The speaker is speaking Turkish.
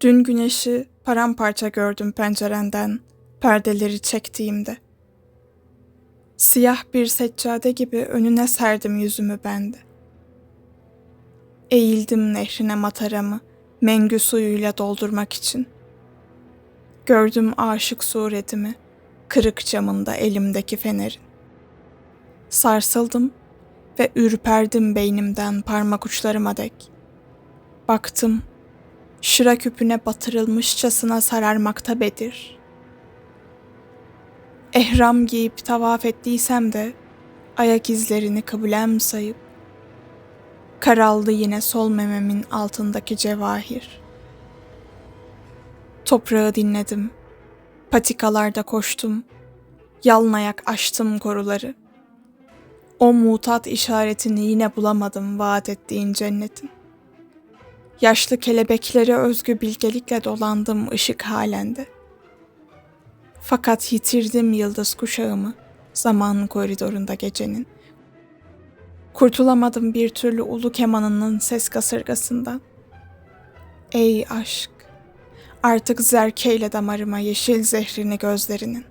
Dün güneşi paramparça gördüm pencerenden, perdeleri çektiğimde. Siyah bir seccade gibi önüne serdim yüzümü bende. Eğildim nehrine mataramı, mengü suyuyla doldurmak için. Gördüm aşık suretimi, kırık camında elimdeki fenerin. Sarsıldım ve ürperdim beynimden parmak uçlarıma dek. Baktım, şıra küpüne batırılmışçasına sararmakta Bedir. Ehram giyip tavaf ettiysem de ayak izlerini kabulem sayıp karaldı yine sol mememin altındaki cevahir. Toprağı dinledim, patikalarda koştum, yalın ayak aştım koruları. O mutat işaretini yine bulamadım vaat ettiğin cennetin. Yaşlı kelebekleri özgü bilgelikle dolandım ışık halende. Fakat yitirdim yıldız kuşağımı zaman koridorunda gecenin. Kurtulamadım bir türlü ulu kemanının ses kasırgasından. Ey aşk, artık zerkeyle damarıma yeşil zehrini gözlerinin.